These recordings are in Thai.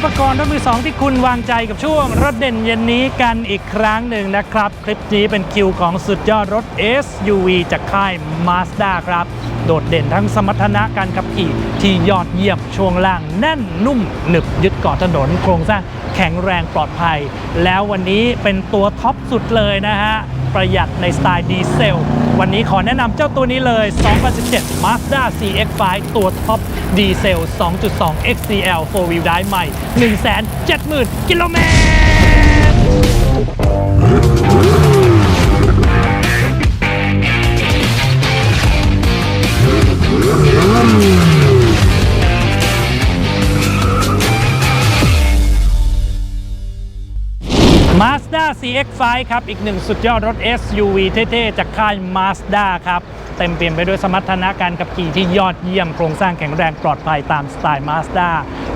ศิปกรรถมือสองที่คุณวางใจกับช่วงรถเด่นเย็นนี้กันอีกครั้งหนึ่งนะครับ คลิปนี้เป็นคิวของสุดยอดรถ SUV จากค่าย Mazda ครับ โดดเด่นทั้งสมรรถนะการขับขี่ที่ยอดเยี่ยมช่วงล่างแน่นนุ่มหนึบยึดเกาะถนนโครงสร้างแข็งแรงปลอดภัย แล้ววันนี้เป็นตัวท็อปสุดเลยนะฮะ ประหยัดในสไตล์ดีเซล วันนี้ขอแนะนำเจ้าตัวนี้เลย 2017 Mazda CX-5 ตัวท็อปดีเซล 2.2 XCL 4 Wheel Drive ใหม่170,000 กิโลเมตร Mazda CX-5 ครับ อีกหนึ่งสุดยอดรถ SUV เท่ๆ จากค่าย Mazda ครับ เต็มเปลี่ยมไปด้วยสมรรถนะการขับขี่ที่ยอดเยี่ยมโครงสร้างแข็งแรงปลอดภัยตามสไตล์ Mazda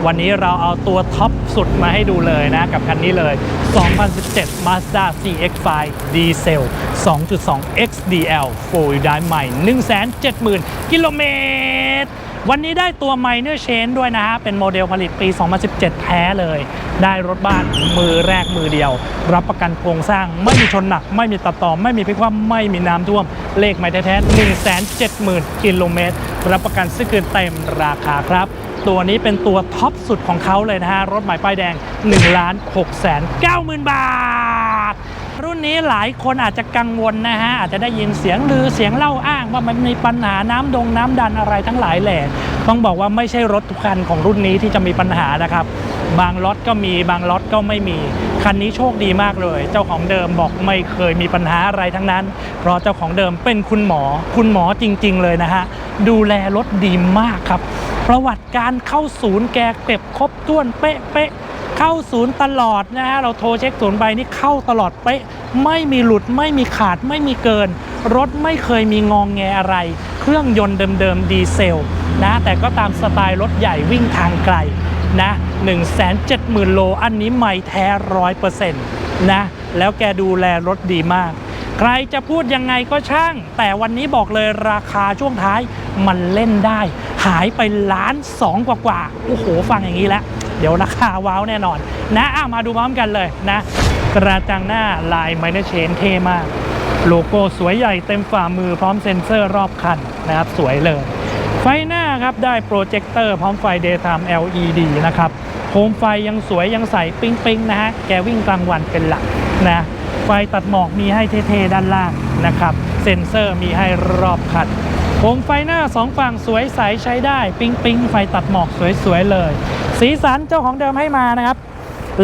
วันนี้เราเอาตัวท็อปสุดมาให้ดูเลยนะ กับคันนี้เลย 2017 Mazda CX-5 ดีเซล2.2 XDL 4dr ใหม่ 170,000 กิโลเมตร วันนี้ได้ตัว Minor Change ด้วยนะฮะ เป็นโมเดลผลิตปี 2017 แท้เลย ได้รถบ้านมือแรกมือเดียว รับประกันโครงสร้างไม่มีชนหนัก ไม่มีตัดต่อ ไม่มีพลิกคว่ำไม่มีน้ำท่วม เลขไม่แท้ๆ170,000 กิโลเมตร รับประกันซื้อคืนเต็มราคาครับ ตัวนี้เป็นตัวท็อปสุดของเขาเลยนะฮะ รถหม่ป้ายแดง1ล้าน6แสน90,000บาท รุ่นนี้หลายคนอาจจะกังวลนะฮะ อาจจะได้ยินเสียงลือเสียงเล่าอ้างว่ามันมีปัญหาน้ำดงน้ำดันอะไรทั้งหลายแหล่ต้องบอกว่าไม่ใช่รถทุกคันของรุ่นนี้ที่จะมีปัญหานะครับ บางล็อตก็มีบางล็อตก็ไม่มี คันนี้โชคดีมากเลย เจ้าของเดิมบอกไม่เคยมีปัญหาอะไรทั้งนั้น เพราะเจ้าของเดิมเป็นคุณหมอ คุณหมอจริง ๆ เลยนะฮะ ดูแลรถดีมากครับ ประวัติการเข้าศูนย์แกเก็บครบถ้วนเป๊ะเป๊ะเข้าศูนย์ตลอดนะฮะเราโทรเช็คศูนย์ไปนี่เข้าตลอดเป๊ะไม่มีหลุดไม่มีขาดไม่มีเกิน รถไม่เคยมีงองแงอะไร เครื่องยนต์เดิมๆดีเซลนะแต่ก็ตามสไตล์รถใหญ่วิ่งทางไกลนะ170,000 โล อันนี้ไม่แท้ร้อยเปอร์เซ็นต์นะ แล้วแกดูแลรถดีมาก ใครจะพูดยังไงก็ช่าง แต่วันนี้บอกเลยราคาช่วงท้ายมันเล่นได้ หายไปล้านสองกว่ากว่าๆโอ้โห ฟังอย่างนี้แล้ว เดี๋ยวราคาว้าวแน่นอน นะอะมาดูพร้อมกันเลยนะ กระจังหน้าลายไมเนเชนเท่มาก โลโก้สวยใหญ่เต็มฝ่ามือพร้อมเซ็นเซอร์รอบคันนะครับ สวยเลย ไฟหน้าครับได้โปรเจคเตอร์พร้อมไฟ Daytime LED นะครับโคมไฟยังสวยยังใสปิ๊งๆนะฮะแกวิ่งกลางวันเป็นหลักนะ ไฟตัดหมอกมีให้เท่ๆด้านล่างนะครับ เซ็นเซอร์มีให้รอบคันโคมไฟหน้าสองฝั่งสวยใสใช้ได้ ปิ๊งปิ๊งไฟตัดหมอกสวยๆเลย สีสันเจ้าของเดิมให้มานะครับ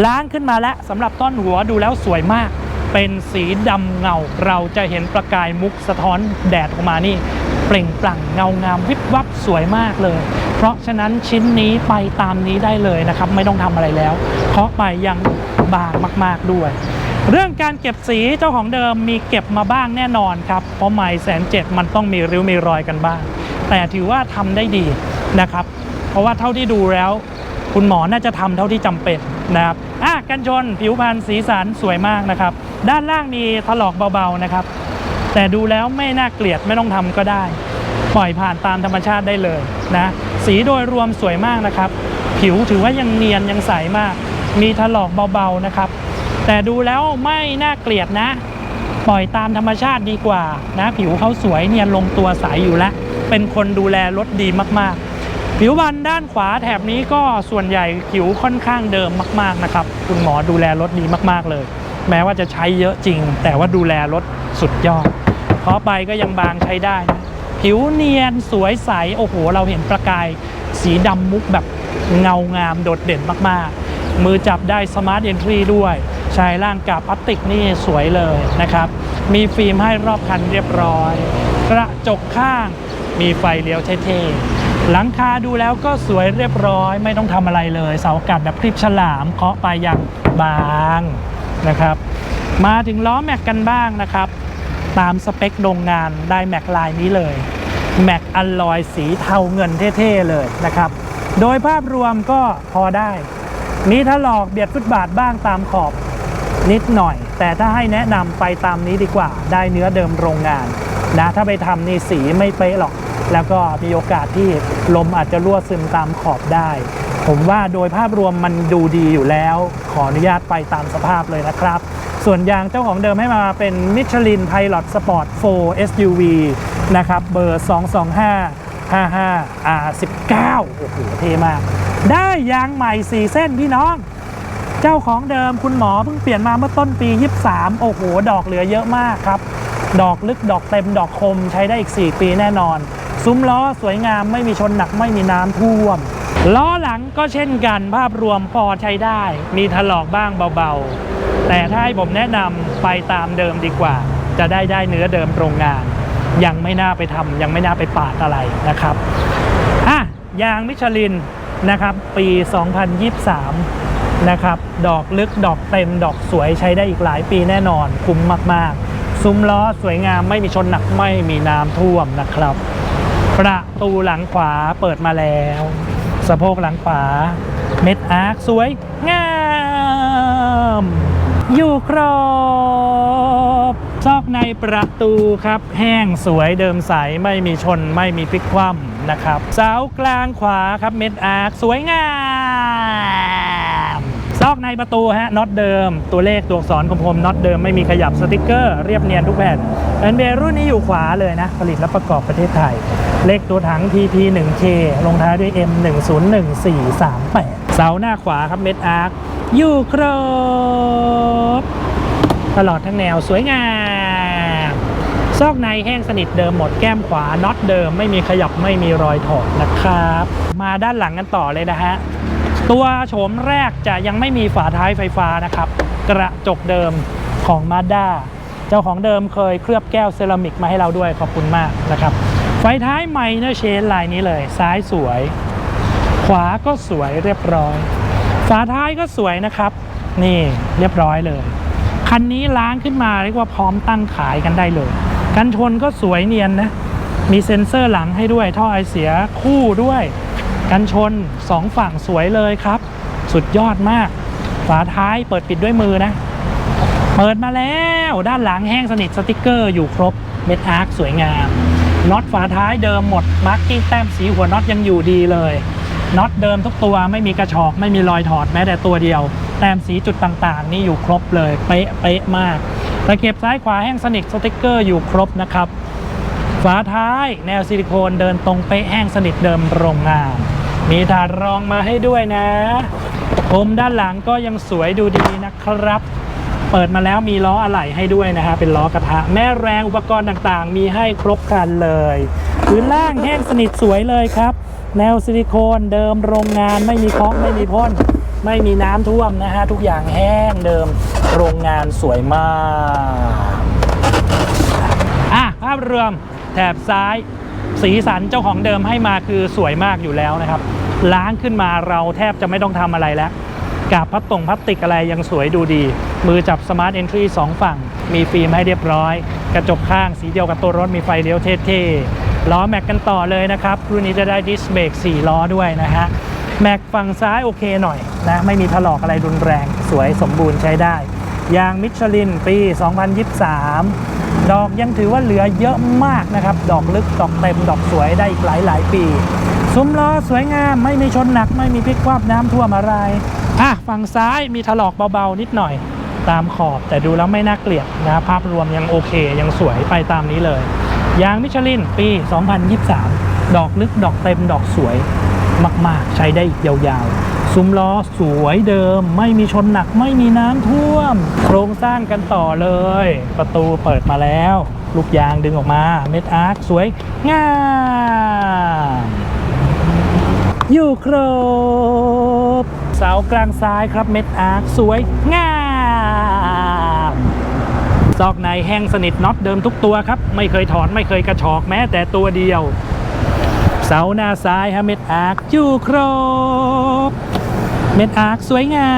ล้างขึ้นมาแล้วสำหรับต้นหัวดูแล้วสวยมาก เป็นสีดำเงา เราจะเห็นประกายมุกสะท้อนแดดออกมานี่ เปล่งปลั่งเงางามวิบวับสวยมากเลย เพราะฉะนั้นชิ้นนี้ไปตามนี้ได้เลยนะครับ ไม่ต้องทำอะไรแล้วเคาะไปยังบางมาก ๆด้วย เรื่องการเก็บสีเจ้าของเดิมมีเก็บมาบ้างแน่นอนครับ เพราะไม่แสนเจ็ดมันต้องมีริ้วมีรอยกันบ้าง แต่ถือว่าทำได้ดีนะครับ เพราะว่าเท่าที่ดูแล้ว คุณหมอน่าจะทำเท่าที่จำเป็นนะครับอะกันชนผิวพรรณสีสันสวยมากนะครับ ด้านล่างมีถลอกเบาๆนะครับ แต่ดูแล้วไม่น่าเกลียดไม่ต้องทำก็ได้ ปล่อยผ่านตามธรรมชาติได้เลยนะสีโดยรวมสวยมากนะครับ ผิวถือว่ายังเนียนยังใสมาก มีถลอกเบาๆนะครับ แต่ดูแล้วไม่น่าเกลียดนะ ปล่อยตามธรรมชาติดีกว่านะ ผิวเขาสวยเนียนลงตัวใสอยู่แล้ว เป็นคนดูแลรถดีมากๆ ผิวบันด้านขวาแถบนี้ก็ส่วนใหญ่ผิวค่อนข้างเดิมมากๆนะครับ คุณหมอดูแลรถดีมากๆเลย แม้ว่าจะใช้เยอะจริง แต่ว่าดูแลรถสุดยอดเพราะไปก็ยังบางใช้ได้นะ ผิวเนียนสวยใส โอ้โห เราเห็นประกาย สีดำมุกแบบเงางามโดดเด่นมากๆ มือจับได้สมาร์ทเอนทรีด้วยชายล่างกับพลาสติกนี่สวยเลยนะครับ มีฟิล์มให้รอบคันเรียบร้อย กระจกข้างมีไฟเลี้ยวเท่ๆ หลังคาดูแล้วก็สวยเรียบร้อย ไม่ต้องทำอะไรเลย เสาอากาศแบบคลิปฉลามเคาะไปอย่างบางนะครับ มาถึงล้อแม็กกันบ้างนะครับ ตามสเปคโรงงานได้แม็กลายนี้เลยแม็กอลลอยสีเทาเงินเท่ๆเลยนะครับ โดยภาพรวมก็พอได้ มีถลอกเบียดฟุตบาทบ้างตามขอบนิดหน่อย แต่ถ้าให้แนะนำไปตามนี้ดีกว่า ได้เนื้อเดิมโรงงานนะถ้าไปทำนี่สีไม่เป๊ะหรอก แล้วก็มีโอกาสที่ลมอาจจะรั่วซึมตามขอบได้ ผมว่าโดยภาพรวมมันดูดีอยู่แล้ว ขออนุญาตไปตามสภาพเลยนะครับ ส่วนยางเจ้าของเดิมให้มาเป็น Michelin Pilot Sport 4 SUV นะครับเบอร์ 225 55 R19 โอ้โหเท่มาก ได้ยางใหม่ 4 เส้นพี่น้อง เจ้าของเดิมคุณหมอเพิ่งเปลี่ยนมาเมื่อต้นปี 23 โอ้โห ดอกเหลือเยอะมากครับ ดอกลึกดอกเต็มดอกคมใช้ได้อีก 4 ปีแน่นอน ซุ้มล้อสวยงามไม่มีชนหนักไม่มีน้ำท่วมล้อหลังก็เช่นกันภาพรวมพอใช้ได้ มีถลอกบ้างเบาๆ แต่ถ้าให้ผมแนะนำไปตามเดิมดีกว่า จะได้ได้เนื้อเดิมโรงงาน ยังไม่น่าไปทำยังไม่น่าไปปาดอะไรนะครับอะยางมิชลินนะครับ ปี 2023 นะครับ ดอกลึกดอกเต็มดอกสวยใช้ได้อีกหลายปีแน่นอน คุ้มมากๆ ซุ้มล้อสวยงามไม่มีชนหนักไม่มีน้ำท่วมนะครับ ประตูหลังขวาเปิดมาแล้ว สะโพกหลังขวา เม็ดอาร์คสวยงาม อยู่ครบซอกในประตูครับ แห้งสวยเดิมใส ไม่มีชนไม่มีพลิกคว่ำนะครับ เสากลางขวาครับเม็ดอาร์คสวยงามซอกในประตูฮะน็อตเดิม ตัวเลขตัวอักษรคมๆน็อตเดิมไม่มีขยับสติกเกอร์เรียบเนียนทุกแผ่นเอ็นเบรุ่นนี้อยู่ขวาเลยนะ ผลิตและประกอบประเทศไทย เลขตัวถัง TP 1K ลงท้ายด้วย M 1 0 1 4 3 8 เสาหน้าขวาครับเม็ดอาร์คอยู่ครบ ตลอดทั้งแนวสวยงาม ซอกในแห้งสนิทเดิมหมดแก้มขวาน็อตเดิมไม่มีขยับไม่มีรอยถอดนะครับ มาด้านหลังกันต่อเลยนะฮะ ตัวโฉมแรกจะยังไม่มีฝาท้ายไฟฟ้านะครับ กระจกเดิมของ Mazda เจ้าของเดิมเคยเคลือบแก้วเซรามิกมาให้เราด้วยขอบคุณมากนะครับ ไฟท้ายไมเนอร์เชนลายนี้เลย ซ้ายสวย วาก็สวยเรียบร้อย ฝาท้ายก็สวยนะครับ นี่เรียบร้อยเลย คันนี้ล้างขึ้นมาเรียกว่าพร้อมตั้งขายกันได้เลย กันชนก็สวยเนียนนะ มีเซ็นเซอร์หลังให้ด้วย ท่อไอเสียคู่ด้วย กันชนสองฝั่งสวยเลยครับ สุดยอดมาก ฝาท้ายเปิดปิดด้วยมือนะ เปิดมาแล้วด้านหลังแห้งสนิทสติกเกอร์อยู่ครบเม็ดอาร์คสวยงามน็อตฝาท้ายเดิมหมดมาร์กกิ้งแต้มสีหัวน็อตยังอยู่ดีเลย น็อตเดิมทุกตัวไม่มีกระชอกไม่มีรอยถอดแม้แต่ตัวเดียว แต้มสีจุดต่างๆ นี่อยู่ครบเลย เป๊ะเป๊ะมากตะเข็บซ้ายขวาแห้งสนิทสติกเกอร์อยู่ครบนะครับ ฝาท้ายแนวซิลิโคนเดินตรงเป๊ะแห้งสนิทเดิมโรงงานมีถาดรองมาให้ด้วยนะผมด้านหลังก็ยังสวยดูดีนะครับ เปิดมาแล้วมีล้ออะไหล่ให้ด้วยนะฮะเป็นล้อกระทะแม่แรงอุปกรณ์ต่างๆ มีให้ครบครันเลย พื้นล่างแห้งสนิทสวยเลยครับ แนวซิลิโคนเดิมโรงงานไม่มีคอกไม่มีพ่นไม่มีน้ำท่วมนะฮะ ทุกอย่างแห้งเดิมโรงงานสวยมาก อะ ภาพรวมแถบซ้าย สีสันเจ้าของเดิมให้มาคือสวยมากอยู่แล้วนะครับ ล้างขึ้นมาเราแทบจะไม่ต้องทำอะไรแล้วกาบพลาสตงพลาสติกอะไรยังสวยดูดี มือจับสมาร์ทเอนทรีสองฝั่ง มีฟิล์มให้เรียบร้อย กระจกข้างสีเดียวกับตัวรถมีไฟเลี้ยวเท่ๆ ล้อแม็กกันต่อเลยนะครับ รุ่นนี้จะได้ดิสเบรก4ล้อด้วยนะฮะแม็กฝั่งซ้ายโอเคหน่อยนะไม่มีถลอกอะไรรุนแรง สวยสมบูรณ์ใช้ได้ ยางมิชลินปี 2023 ดอกยังถือว่าเหลือเยอะมากนะครับ ดอกลึกดอกเต็มดอกสวยได้อีกหลายหลายปีซุ้มล้อสวยงามไม่มีชนหนักไม่มีพลิกคว่ำน้ำท่วมอะไรอะฝั่งซ้ายมีถลอกเบาๆนิดหน่อยตามขอบแต่ดูแล้วไม่น่าเกลียดนะภาพรวมยังโอเคยังสวยไปตามนี้เลย ยางมิชลินปี 2023 ดอกลึกดอกเต็มดอกสวยมาก ๆ ใช้ได้อีกยาวๆ ซุ้มล้อสวยเดิม ไม่มีชนหนักไม่มีน้ำท่วม โครงสร้างกันต่อเลย ประตูเปิดมาแล้ว ลูกยางดึงออกมา เม็ดอาร์คสวยงามอยู่ครบ เสากลางซ้ายครับเม็ดอาร์คสวยงาม ซอกในแห้งสนิทน็อตเดิมทุกตัวครับ ไม่เคยถอนไม่เคยกระชอกแม้แต่ตัวเดียว เสาหน้าซ้ายฮะเม็ดอาร์คอยู่ครบ เม็ดอาร์คสวยงา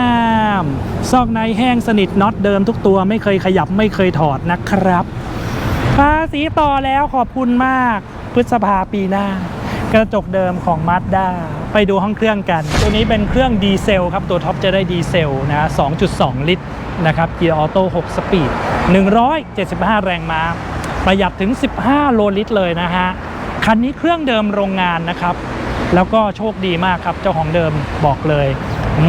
ม ซอกในแห้งสนิทน็อตเดิมทุกตัว ไม่เคยขยับไม่เคยถอดนะครับภาษีต่อแล้วขอบคุณมาก พฤษภาปีหน้า กระจกเดิมของ Mazda ไปดูห้องเครื่องกัน ตัวนี้เป็นเครื่องดีเซลครับ ตัวท็อปจะได้ดีเซลนะ 2.2 ลิตรนะครับ เกียร์ออโต้ 6 สปีด 175 แรงม้า ประหยัดถึง 15 โลลิตรเลยนะฮะ คันนี้เครื่องเดิมโรงงานนะครับ แล้วก็โชคดีมากครับ เจ้าของเดิมบอกเลย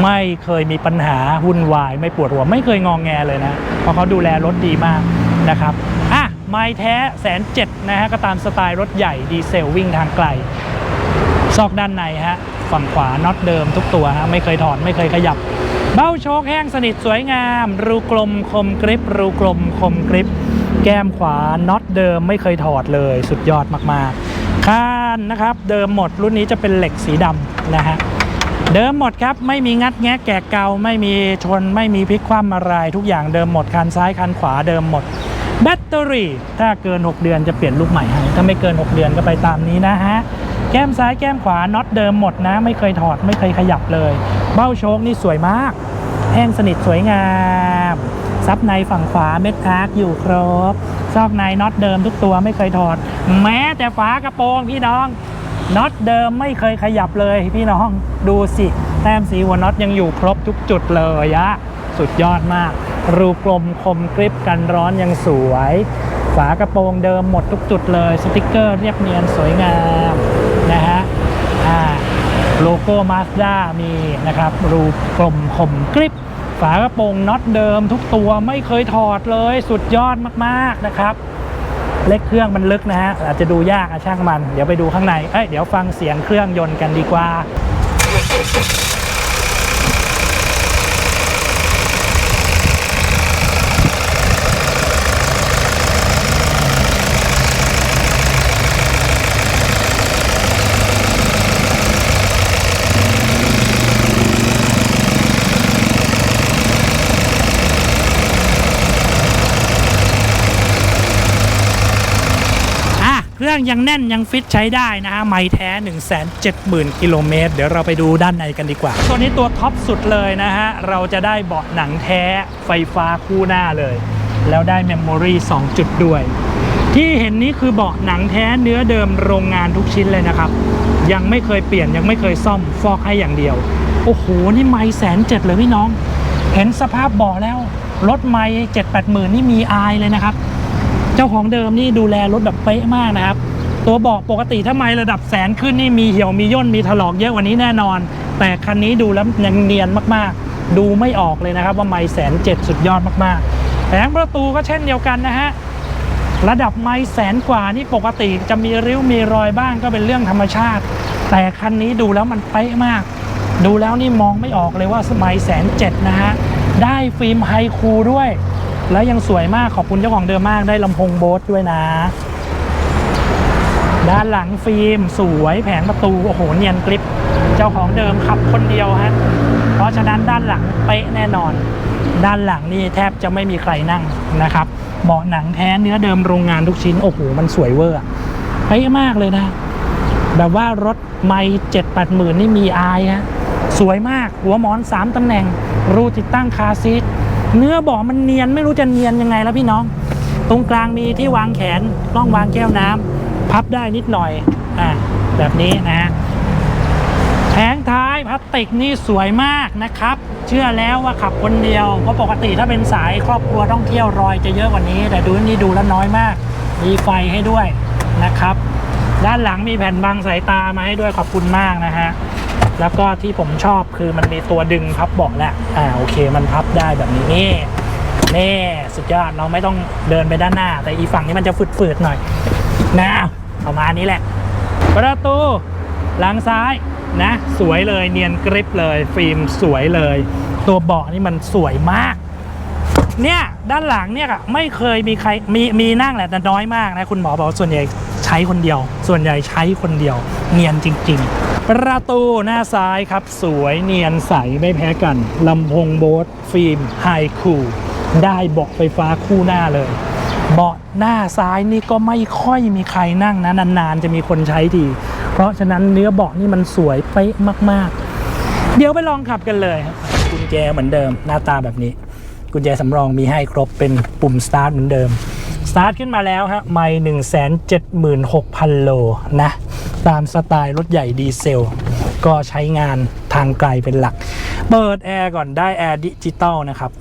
ไม่เคยมีปัญหาวุ่นวาย ไม่ปวดหัว ไม่เคยงองแงเลยนะ เพราะเขาดูแลรถดีมากนะครับอะไม่แท้แสนเจ็ดนะฮะ ก็ตามสไตล์รถใหญ่ดีเซลวิ่งทางไกล ซอกด้านในฮะ ฝั่งขวาน็อตเดิมทุกตัวฮะ ไม่เคยถอด ไม่เคยขยับ เบ้าโชคแห้งสนิทสวยงาม รูกลมคมกริบรูกลมคมกริบแก้มขวาน็อตเดิมไม่เคยถอดเลยสุดยอดมากๆข้านนะครับ เดิมหมดรุ่นนี้จะเป็นเหล็กสีดำนะฮะเดิมหมดครับไม่มีงัดแงะแกะเกาไม่มีชนไม่มีพลิกคว่ำอะไรทุกอย่างเดิมหมดคันซ้ายคันขวาเดิมหมด แบตเตอรี่ ถ้าเกิน 6 เดือนจะเปลี่ยนลูกใหม่ให้ถ้าไม่เกิน 6 เดือนก็ไปตามนี้นะฮะแก้มซ้ายแก้มขวาน็อตเดิมหมดนะ ไม่เคยถอดไม่เคยขยับเลย เบ้าโชคนี่สวยมาก แห้งสนิทสวยงาม ซับในฝั่งขวาเม็ดอาร์คอยู่ครบ ซอกในน็อตเดิมทุกตัวไม่เคยถอด แม้แต่ฝากระโปรงพี่น้องน็อตเดิมไม่เคยขยับเลยพี่น้องดูสิแต้มสีหัวน็อตยังอยู่ครบทุกจุดเลยอะสุดยอดมาก รูกลมคมกริบกันร้อนยังสวย ฝากระโปรงเดิมหมดทุกจุดเลย สติกเกอร์เรียบเนียนสวยงามนะฮะอ่า โลโก้มาสด้ามีนะครับ รูกลมคมกริบฝากระโปรงน็อตเดิมทุกตัวไม่เคยถอดเลยสุดยอดมากๆนะครับ เล็กเครื่องมันลึกนะฮะ อาจจะดูยากอะช่างมัน เดี๋ยวไปดูข้างใน เอ้ย เดี๋ยวฟังเสียงเครื่องยนต์กันดีกว่า เครื่องยังแน่นยังฟิตใช้ได้นะฮะ ไม่แท้ 170,000 กิโลเมตร เดี๋ยวเราไปดูด้านในกันดีกว่า ตัวนี้ตัวท็อปสุดเลยนะฮะ เราจะได้เบาะหนังแท้ไฟฟ้าคู่หน้าเลย แล้วได้เมมโมรี2จุดด้วย ที่เห็นนี้คือเบาะหนังแท้เนื้อเดิมโรงงานทุกชิ้นเลยนะครับ ยังไม่เคยเปลี่ยนยังไม่เคยซ่อมฟอกให้อย่างเดียว โอ้โห นี่ไม่แสนเจ็ดเลยพี่น้อง เห็นสภาพเบาะแล้ว รถไม่เจ็ดแปดหมื่นนี่มีอายเลยนะครับ เจ้าของเดิมนี่ดูแลรถแบบเป๊ะมากนะครับ ตัวเบาะปกติถ้าไม่ระดับแสนขึ้นนี่มีเหี่ยวมีย่นมีถลอกเยอะกว่านี้แน่นอน แต่คันนี้ดูแล้วยังเนียนมากๆ ดูไม่ออกเลยนะครับ ว่าไม่แสนเจ็ดสุดยอดมากๆแผงประตูก็เช่นเดียวกันนะฮะระดับไม่แสนกว่านี่ปกติจะมีริ้วมีรอยบ้างก็เป็นเรื่องธรรมชาติ แต่คันนี้ดูแล้วมันเป๊ะมาก ดูแล้วนี่มองไม่ออกเลยว่าสมัยแสนเจ็ดนะฮะได้ฟิล์มไฮคูลด้วย แล้วยังสวยมากขอบคุณเจ้าของเดิมมากได้ลำโพงโบสด้วยนะ ด้านหลังฟิล์มสวยแผงประตู โอ้โหเนียนกริป เจ้าของเดิมขับคนเดียวฮะเพราะฉะนั้นด้านหลังเป๊ะแน่นอน ด้านหลังนี่แทบจะไม่มีใครนั่งนะครับเบาะหนังแท้เนื้อเดิมโรงงานทุกชิ้น โอ้โหมันสวยเวอร์เป๊ะมากเลยนะ แบบว่ารถไม่เจ็ดแปดหมื่นนี่มีอายฮะสวยมากหัวหมอน 3ตำแหน่งรูติดตั้งคาซีท เนื้อบาะมันเนียนไม่รู้จะเนียนยังไงแล้วพี่น้อง ตรงกลางมีที่วางแขนร่องวางแก้วน้ำพับได้นิดหน่อยอ่าแบบนี้นะฮะแผงท้ายพลาสติกนี่สวยมากนะครับ เชื่อแล้วว่าขับคนเดียวเพราะปกติถ้าเป็นสายครอบครัวท่องเที่ยวรอยจะเยอะกว่านี้ แต่ดูนี่ดูแล้วน้อยมาก มีไฟให้ด้วยนะครับ ด้านหลังมีแผ่นบังสายตามาให้ด้วยขอบคุณมากนะฮะ แล้วก็ที่ผมชอบคือมันมีตัวดึงพับเบาะแหล้วอ่าโอเค มันพับได้แบบนี้นี่นี่สุดยอดเราไม่ต้องเดินไปด้านหน้า แต่อีฝั่งนี้มันจะฝืดๆหน่อยนะประมาณนี้แหละ ประตูหลังซ้ายนะ สวยเลยเนียนกริปเลย ฟิล์มสวยเลย ตัวเบาะนี่มันสวยมาก เนี่ยด้านหลังเนี่ยอะไม่เคยมีใครมีมีนั่งแหละแต่น้อยมากนะ คุณหมอบอกส่วนใหญ่ใช้คนเดียว ส่วนใหญ่ใช้คนเดียว เนียนจริง ๆ ประตูหน้าซ้ายครับ สวยเนียนใสไม่แพ้กันลำโพงโบสฟิล์มไฮคูลได้เบาะไฟฟ้าคู่หน้าเลย เบาะหน้าซ้ายนี่ก็ไม่ค่อยมีใครนั่งนะ นานๆ จะมีคนใช้ทีเพราะฉะนั้นเนื้อเบาะนี่มันสวยเป๊ะมากๆ เดี๋ยวไปลองขับกันเลยครับกุญแจเหมือนเดิมหน้าตาแบบนี้ กุญแจสำรองมีให้ครบเป็นปุ่มสตาร์ทเหมือนเดิมสตาร์ทขึ้นมาแล้วฮะไม่หนึ่งแสนเจ็ดหมื่นหกพันโลนะ ตามสไตล์รถใหญ่ดีเซล ก็ใช้งานทางไกลเป็นหลัก เปิดแอร์ก่อนได้แอร์ดิจิตอลนะครับ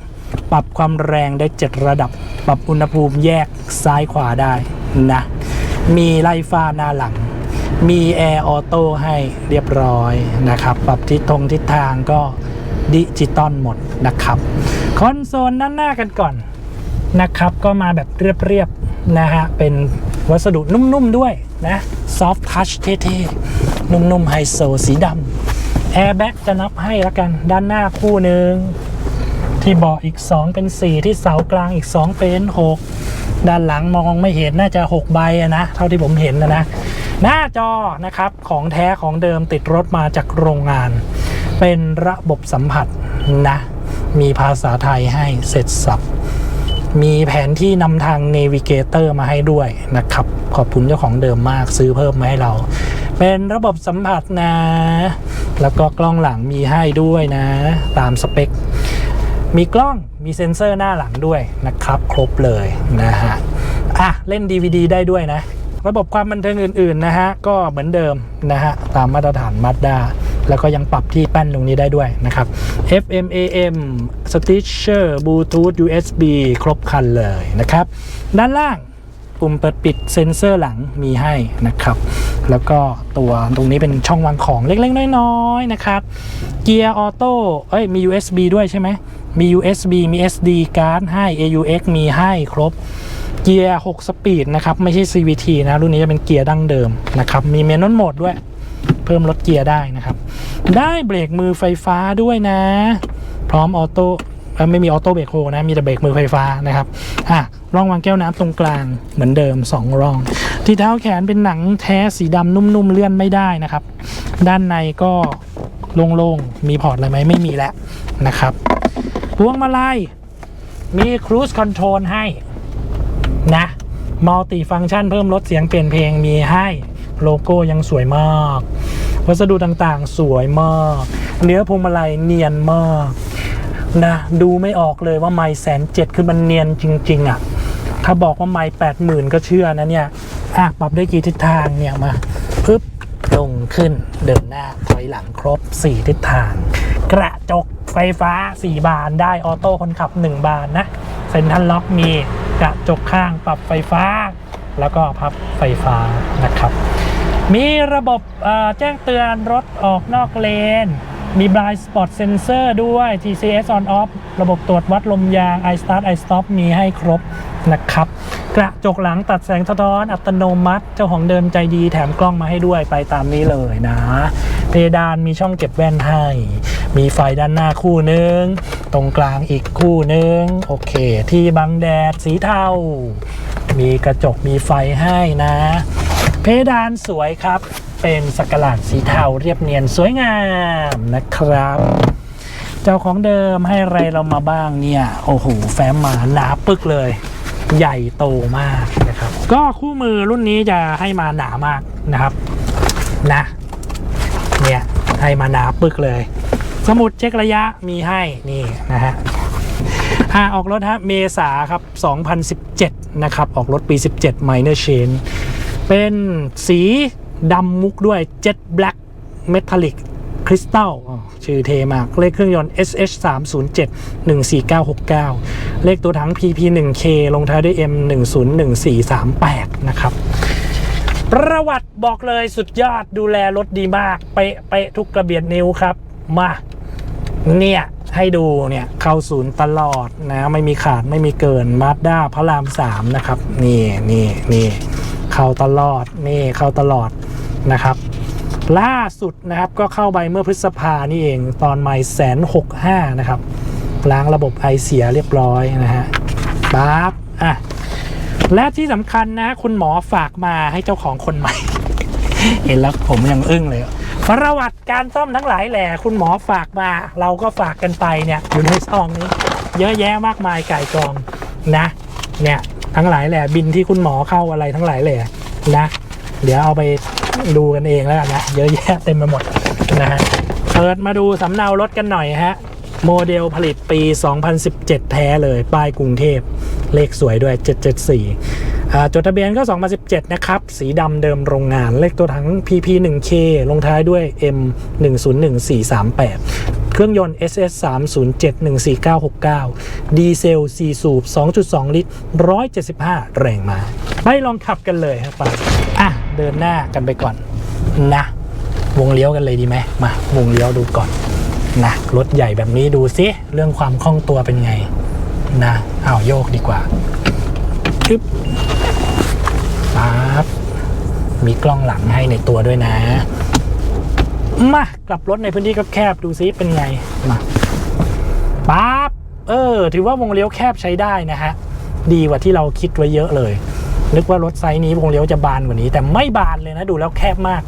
ปรับความแรงได้ 7 ระดับ ปรับอุณหภูมิแยกซ้ายขวาได้นะ มีไล่ฟ้าหน้าหลัง มีแอร์ออโต้ให้เรียบร้อยนะครับ ปรับทิศทงทิศทางก็ดิจิตอลหมดนะครับ คอนโซลด้านหน้ากันก่อนนะครับ ก็มาแบบเรียบๆนะฮะ เป็นวัสดุนุ่มๆด้วย นะซอฟท์ทัชเท่ๆ นุ่มๆไฮโซสีดำแอร์แบ็กจะนับให้แล้วกันด้านหน้าคู่หนึ่ง ที่เบาะอีก 2 เป็น 4 ที่เสากลางอีก 2 เป็น 6 ด้านหลังมองไม่เห็นน่าจะ 6 ใบนะ เท่าที่ผมเห็นนะนะหน้าจอนะครับของแท้ของเดิมติดรถมาจากโรงงาน เป็นระบบสัมผัสนะ มีภาษาไทยให้เสร็จสับ มีแผนที่นำทาง Navigator มาให้ด้วยนะครับ ขอบคุณเจ้าของเดิมมากซื้อเพิ่มมาให้เรา เป็นระบบสัมผัสนะ แล้วก็กล้องหลังมีให้ด้วยนะ ตามสเปค มีกล้องมีเซ็นเซอร์หน้าหลังด้วยนะครับ ครบเลยนะฮะอะ เล่น DVD ได้ด้วยนะ ระบบความบันเทิงอื่น ๆ นะฮะ ก็เหมือนเดิมนะฮะ ตามมาตรฐาน Mazda แล้วก็ยังปรับที่แป้นตรงนี้ได้ด้วยนะครับ FM AM Stitcher Bluetooth USB ครบคันเลยนะครับ ด้านล่างปุ่มเปิดปิดเซ็นเซอร์หลังมีให้นะครับ แล้วก็ตัวตรงนี้เป็นช่องวางของเล็กๆ น้อยๆนะครับ เกียร์ออโต้เอ้ยมี USB ด้วยใช่ไหมมี USB มี SD การ์ดให้ AUX มีให้ครบเกียร์ 6 สปีดนะครับ ไม่ใช่ CVT นะ รุ่นนี้จะเป็นเกียร์ดั้งเดิมนะครับ มีเมนนโหมดด้วย เพิ่มลดเกียร์ได้นะครับ ได้เบรกมือไฟฟ้าด้วยนะ พร้อมออโต้ไม่มีออโต้เบรกโฮนะมีแต่เบรกมือไฟฟ้านะครับอะร่องวางแก้วน้ำตรงกลางเหมือนเดิม 2 ร่อง ที่เท้าแขนเป็นหนังแท้สีดำนุ่มๆเลื่อนไม่ได้นะครับ ด้านในก็โล่งๆ มีพอร์ตอะไรไหมไม่มีแล้วนะครับพวงมาลัยมีครู e คอนโทรลให้นะมัลติฟัง c t ชันเพิ่มลดเสียงเปลี่ยนเพลงมีให้ โลโก้ยังสวยมาก วัสดุต่างๆ สวยมาก เนื้อพวงมาลัยเนียนมากนะดูไม่ออกเลยว่าไม่แสนเจ็ดคือมันเนียนจริง ๆอะถ้าบอกว่าไม่แปดหมื่นก็เชื่อนะเนี่ยอะปรับได้กี่ทิศทางเนี่ยมาปึ๊บลงขึ้นเดินหน้าถอยหลังครบ 4 ทิศทาง กระจกไฟฟ้า 4 บานได้ออโต้คนขับ 1 บานนะเซ็นทรัลล็อกมีกระจกข้างปรับไฟฟ้า แล้วก็พับไฟฟ้านะครับ มีระบบแจ้งเตือนรถออกนอกเลน มี blind spot sensor ด้วย TCS on off ระบบตรวจวัดลมยาง i start i stop มีให้ครบนะครับ กระจกหลังตัดแสงสะท้อนอัตโนมัติ เจ้าของเดิมใจดีแถมกล้องมาให้ด้วยไปตามนี้เลยนะ เพดานมีช่องเก็บแว่นให้ มีไฟด้านหน้าคู่หนึ่งตรงกลางอีกคู่หนึ่งโอเค ที่บังแดดสีเทา มีกระจกมีไฟให้นะ เพดานสวยครับ เป็นสกกหลาดสีเทาเรียบเนียนสวยงามนะครับ เจ้าของเดิมให้อะไรเรามาบ้างเนี่ย โอ้โห แฟ้มมาหนาปึกเลย ใหญ่โตมากนะครับ ก็คู่มือรุ่นนี้จะให้มาหนามากนะครับนะเนี่ยให้มาหนาปึกเลย สมุดเช็คระยะมีให้นี่นะฮะอ่าออกรถฮะเมษาครับ 2017 นะครับ ออกรถปี 17 Minor Change เป็นสีดำมุกด้วย Jet Black Metallic Crystal ชื่อเทมาก เลขเครื่องยนต์ SH 3 0 7 14969 เลขตัวถัง PP 1K ลงท้ายด้วย M 101438 นะครับ ประวัติบอกเลยสุดยอดดูแลรถดีมาก เป๊ะเป๊ะทุกกระเบียดนิ้วครับ มา เนี่ยให้ดูเนี่ยเข้าศูนย์ตลอดนะ ไม่มีขาดไม่มีเกินมาด้าพระรามสามนะครับ นี่นี่นี่ เข้าตลอดนี่เข้าตลอดนะครับ ล่าสุดนะครับก็เข้าไปเมื่อพฤษภานี่เองตอนไม่แสนหกห้านะครับ ล้างระบบไอเสียเรียบร้อยนะฮะปั๊บอะและที่สำคัญนะคุณหมอฝากมาให้เจ้าของคนใหม่ เห็นแล้วผมยังอึ้งเลยประวัติการซ่อมทั้งหลายแหล่คุณหมอฝากมา เราก็ฝากกันไปเนี่ยอยู่ในซองนี้ เยอะแยะมากมายไก่กองนะ เนี่ย ทั้งหลายแหล่บินที่คุณหมอเข้าอะไรทั้งหลายแหล่นะ เดี๋ยวเอาไปดูกันเองแล้วกันนะ เยอะแยะเต็มไปหมดนะฮะเปิดมาดูสำเนารถกันหน่อยฮะ โมเดลผลิตปี 2017 แท้เลย ป้ายกรุงเทพ เลขสวยด้วย 774อ่าจดทะเบียนก็ 2017 นะครับ สีดำเดิมโรงงาน เลขตัวถัง PP 1K ลงท้ายด้วย M 101438 เครื่องยนต์ SS 307 14969 ดีเซล 4 สูบ 2.2 ลิตร 175 แรงม้าไปลองขับกันเลยครับไปอะ เดินหน้ากันไปก่อนนะ วงเลี้ยวกันเลยดีไหมมา วงเลี้ยวดูก่อนนะรถใหญ่แบบนี้ดูซิเรื่องความคล่องตัวเป็นไงนะเอาโยกดีกว่าชึบปั๊บมีกล้องหลังให้ในตัวด้วยนะ มากลับรถในพื้นที่ก็แคบดูซิเป็นไงมาปั๊บเออ ถือว่าวงเลี้ยวแคบใช้ได้นะฮะ ดีกว่าที่เราคิดไว้เยอะเลย นึกว่ารถไซส์นี้วงเลี้ยวจะบานกว่านี้ แต่ไม่บานเลยนะดูแล้วแคบมาก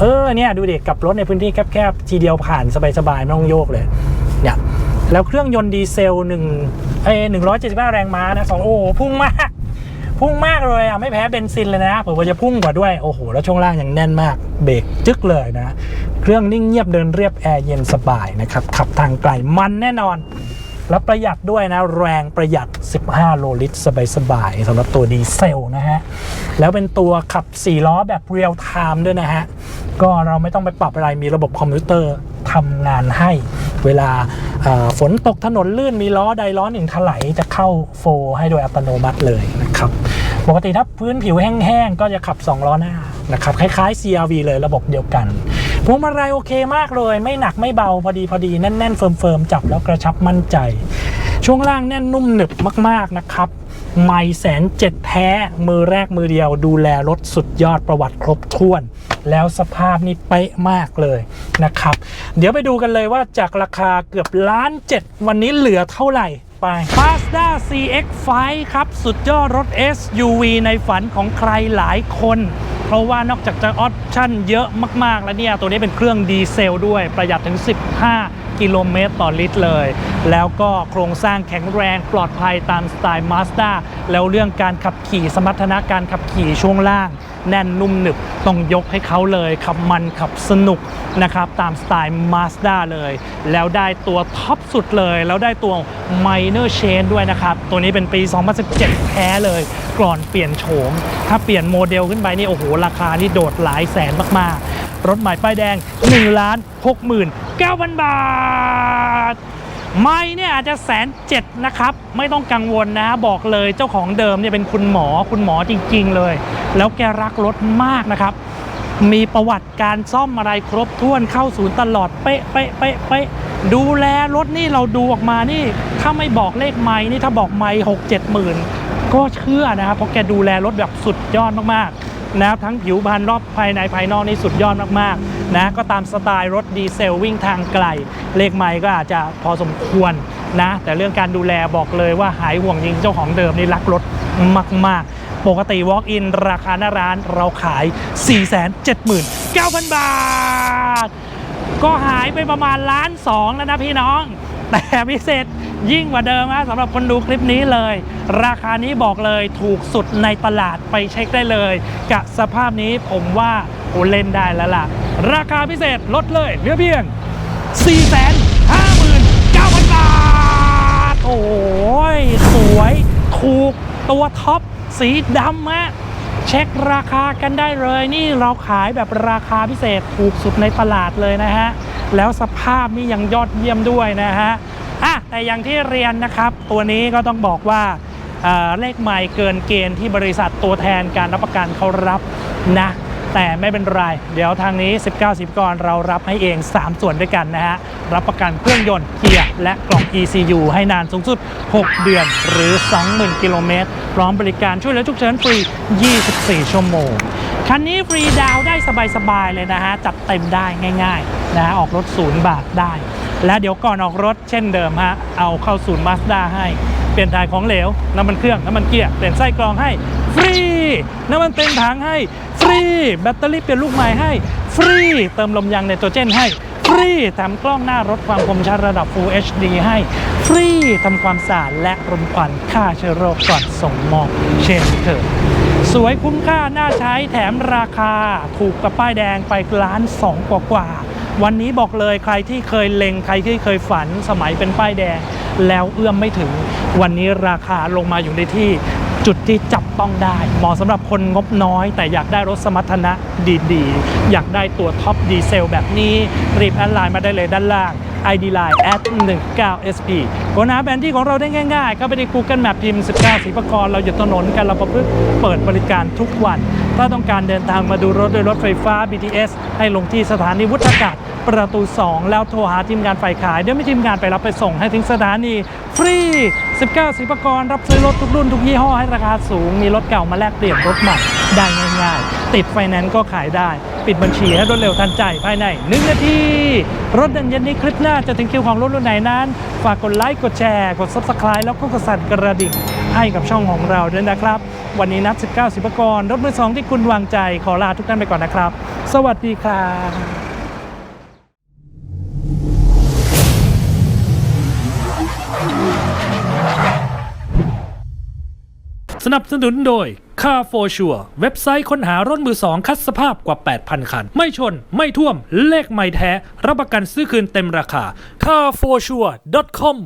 เออเนี่ยดูเด็กกับรถในพื้นที่แคบๆทีเดียวผ่านสบายๆไม่ต้องโยกเลยเนี่ยแล้วเครื่องยนต์ดีเซลหนึ่งเอ้หนึ่งร้อยเจ็ดสิบห้าแรงม้านะสองโอ้พุ่งมากพุ่งมากเลยอะไม่แพ้เบนซินเลยนะผมว่าจะพุ่งกว่าด้วยโอ้โหแล้วช่วงล่างยังแน่นมากเบรกจึ๊กเลยนะ เครื่องนิ่งเงียบเดินเรียบแอร์เย็นสบายนะครับ ขับทางไกลมันแน่นอน แล้วประหยัดด้วยนะ แรงประหยัด 15 โลลิตร สบายๆสำหรับตัวดีเซลนะฮะ แล้วเป็นตัวขับ 4 ล้อแบบเรียลไทม์ด้วยนะฮะ ก็เราไม่ต้องไปปรับอะไรมีระบบคอมพิวเตอร์ทำงานให้เวลาฝนตกถนนลื่นมีล้อใดล้อหนึ่งถลายจะเข้าโฟร์ให้โดยอัตโนมัติเลยนะครับปกติถ้าพื้นผิวแห้งๆ ก็จะขับ 2 ล้อหน้านะครับคล้ายๆ CRV เลยระบบเดียวกัน พวงมาลัยโอเคมากเลย ไม่หนักไม่เบาพอดีพอดีแน่นๆเฟิร์มๆจับแล้วกระชับมั่นใจ ช่วงล่างแน่นนุ่มหนึบมากๆนะครับไม่แสนเจ็ดแท้ มือแรกมือเดียว ดูแลรถสุดยอดประวัติครบถ้วน แล้วสภาพนี่เป๊ะมากเลยนะครับ เดี๋ยวไปดูกันเลยว่าจากราคาเกือบล้านเจ็ดวันนี้เหลือเท่าไหร่ไป Mazda CX-5 ครับ สุดยอดรถ SUV ในฝันของใครหลายคน เพราะว่านอกจากจะออปชั่นเยอะมากๆแล้วเนี่ยตัวนี้เป็นเครื่องดีเซลด้วยประหยัดถึง 15 กิโลเมตรต่อลิตรเลย แล้วก็โครงสร้างแข็งแรงปลอดภัยตามสไตล์ Mazda แล้วเรื่องการขับขี่สมรรถนะการขับขี่ช่วงล่าง แน่นนุ่มหนึบต้องยกให้เขาเลยขับมันขับสนุกนะครับตามสไตล์ Mazda เลย แล้วได้ตัวท็อปสุดเลย แล้วได้ตัว Minor Chain ด้วยนะครับ ตัวนี้เป็นปี 2017 แท้เลยก่อนเปลี่ยนโฉม ถ้าเปลี่ยนโมเดลขึ้นไปนี่โอ้โหราคานี่โดดหลายแสนมากๆรถใหม่ป้ายแดง1ล้าน69,000บาท ไม่เนี่ยอาจจะแสนเจ็ดนะครับ ไม่ต้องกังวลนะ บอกเลยเจ้าของเดิมเนี่ยเป็นคุณหมอคุณหมอจริง ๆ เลย แล้วแกรักรถมากนะครับ มีประวัติการซ่อมอะไรครบถ้วนเข้าศูนย์ตลอดเป๊ะเป๊ะเป๊ะเป๊ะดูแลรถนี่เราดูออกมานี่ ถ้าไม่บอกเลขไม่นี่ถ้าบอกไม่หกเจ็ดหมื่นก็เชื่อนะครับเพราะแกดูแลรถแบบสุดยอดมากๆ นะครับทั้งผิวพรรณรอบภายในภายนอกนี่สุดยอดมากๆนะก็ตามสไตล์รถดีเซลวิ่งทางไกล เลขไมล์ก็อาจจะพอสมควรนะแต่เรื่องการดูแลบอกเลยว่าหายห่วงจริงเจ้าของเดิมนี่รักรถมาก ๆ ปกติ Walk-in ราคาหน้าร้านเราขาย 479,000 บาท ก็หายไปประมาณล้านสองแล้วนะพี่น้อง แต่พิเศษยิ่งกว่าเดิมนะสำหรับคนดูคลิปนี้เลย ราคานี้บอกเลยถูกสุดในตลาดไปเช็คได้เลย กับสภาพนี้ผมว่าโอเล่นได้แล้วล่ะ ราคาพิเศษลดเลยเหลือเพียง 459,000 บาท โอ้ย สวย ถูกตัวท็อปสีดำฮะ เช็คราคากันได้เลยนี่เราขายแบบราคาพิเศษถูกสุดในตลาดเลยนะฮะ แล้วสภาพนี่ยังยอดเยี่ยมด้วยนะฮะอะแต่อย่างที่เรียนนะครับ ตัวนี้ก็ต้องบอกว่าเอ่อเลขใหม่เกินเกณฑ์ที่บริษัทตัวแทนการรับประกันเขารับนะ แต่ไม่เป็นไร เดี๋ยวทางนี้ 19สิบกรเรารับให้เอง 3 ส่วนด้วยกันนะฮะ รับประกันเครื่องยนต์เกียร์และกล่อง ECU ให้นานสูงสุด 6 เดือนหรือ 20,000 กิโลเมตร พร้อมบริการช่วยเหลือฉุกเฉินฟรี 24 ชั่วโมง คันนี้ฟรีดาวได้สบาย ๆ เลยนะฮะ จัดเต็มได้ง่าย ๆ นะฮะ ออกรถศูนย์บาทได้ และเดี๋ยวก่อนออกรถเช่นเดิมฮะ เอาเข้าศูนย์มาสด้าให้ ปลี่ยนถ่ายของเหลว น้ำมันเครื่อง น้ำมันเกียร์ เปลี่ยนไส้กรองให้ ฟรี น้ำมันเต็มถังให้ ฟรี แบตเตอรี่เปลี่ยนลูกใหม่ให้ ฟรี เติมลมยางไนโตรเจนให้ ฟรีแถมกล้องหน้ารถความคมชัดระดับ Full HD ให้ ฟรีทำความสะอาดและรมควันฆ่าเชื้อโรคก่อนส่งมอบเช่นเคยสวยคุ้มค่า น่าใช้แถมราคา ถูกกับป้ายแดงไปล้านสองกว่ากว่า วันนี้บอกเลยใครที่เคยเล็งใครที่เคยฝันสมัยเป็นป้ายแดง แล้วเอื้อมไม่ถึง วันนี้ราคาลงมาอยู่ในที่จุดที่จับต้องได้ เหมาะสำหรับคนงบน้อย แต่อยากได้รถสมรรถนะดีๆ อยากได้ตัวท็อปดีเซลแบบนี้ รีบแอดไลน์มาได้เลยด้านล่าง ID Line at 19 SP ค้นหาแผนที่ของเราได้ง่ายๆ เข้าไปใน Google Map พิมพ์ 19สีประกรเราอยู่ถนนกันเราประพฤกษ์เปิดบริการทุกวัน ถ้าต้องการเดินทางมาดูรถโดยรถไฟฟ้า BTS ให้ลงที่สถานีวุฒากาศประตู 2 แล้วโทรหาทีมงานฝ่ายขาย เดี๋ยวมีทีมงานไปรับไปส่งให้ถึงสถานี ฟรี 19 สิบกรรับซื้อรถทุกรุ่นทุกยี่ห้อให้ราคาสูง มีรถเก่ามาแลกเปลี่ยนรถใหม่ได้ง่ายๆ ติดไฟแนนซ์ก็ขายได้ ปิดบัญชีให้รวดเร็วทันใจภายใน 1 นาที รถด่นเย็นนี้คลิปหน้าจะถึงคิวของรถรุ่นไหนนั้น ฝากกดไลค์กดแชร์ กด Subscribe แล้วก็กดสั่นกระดิ่งให้กับช่องของเราด้วยนะครับ วันนี้นัด 19 สิบกรรถมือสองที่คุณวางใจขอลาทุกท่านไปก่อนนะครับ สวัสดีครับสนับสนุนโดย Car for Sure เว็บไซต์ค้นหารถมือสองคัดสภาพกว่า 8,000 คัน ไม่ชน ไม่ท่วม เลขไม่แท้ รับประกันซื้อคืนเต็มราคา carforsure.com